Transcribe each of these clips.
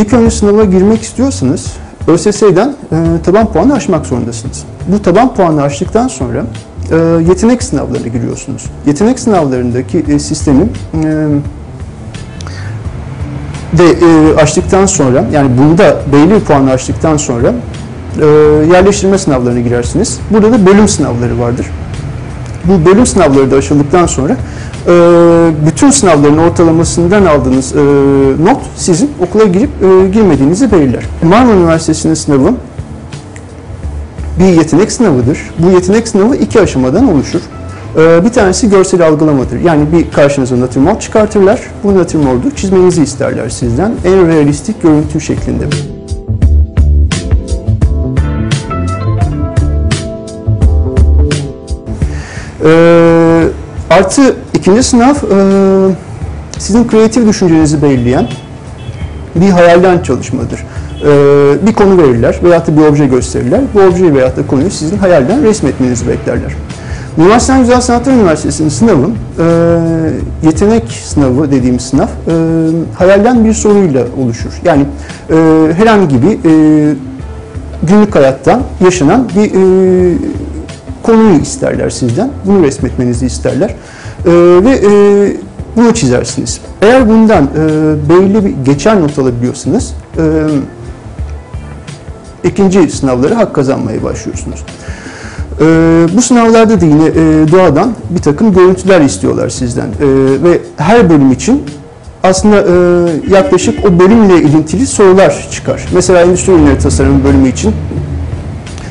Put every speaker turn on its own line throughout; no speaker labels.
İlk önce sınava girmek istiyorsanız ÖSS'den e, taban puanı aşmak zorundasınız. Bu taban puanı aştıktan sonra e, yetenek sınavlarına giriyorsunuz. Yetenek sınavlarındaki e, sistemin e, de e, açtıktan sonra yani bunda belli puanı açtıktan sonra e, yerleştirme sınavlarına girersiniz. Burada da bölüm sınavları vardır. Bu bölüm sınavları da aşıldıktan sonra e, bütün sınavların ortalamasından aldığınız e, not sizin okula girip e, girmediğinizi belirler. Marmara Üniversitesi'nin sınavı bir yetenek sınavıdır. Bu yetenek sınavı iki aşamadan oluşur. Ee, Bir tanesi görsel algılamadır. Yani bir karşınıza natürmort çıkartırlar. Bu natürmordu çizmenizi isterler sizden. En realistik görüntü şeklinde. Ee, artı ikinci sınav e, sizin kreatif düşüncenizi belirleyen bir hayalden çalışmadır. Ee, bir konu verirler veyahut da bir obje gösterirler. Bu objeyi veyahut da konuyu sizin hayalden resmetmenizi beklerler. Sinan Güzel Sanatlar Üniversitesi'nin sınavı, e, yetenek sınavı dediğimiz sınav, e, hayalden bir soruyla oluşur. Yani e, herhangi bir e, günlük hayattan yaşanan bir e, konuyu isterler sizden. Bunu resmetmenizi isterler. E, ve e, bunu çizersiniz. Eğer bundan e, belli bir geçer not alabiliyorsanız e, ikinci sınavları hak kazanmaya başlıyorsunuz. E, bu sınavlarda da yine e, doğadan bir takım görüntüler istiyorlar sizden. E, ve her bölüm için aslında e, yaklaşık o bölümle ilintili sorular çıkar. Mesela endüstri ürünleri tasarımı bölümü için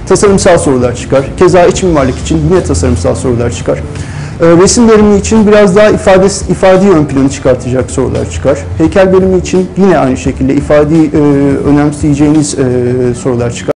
tasarımsal sorular çıkar. Keza iç mimarlık için yine tasarımsal sorular çıkar. E, resim bölümü için biraz daha ifade ifadeyi ön plana çıkartacak sorular çıkar. Heykel bölümü için yine aynı şekilde ifadeyi e, önemseyeceğiniz e, sorular çıkar.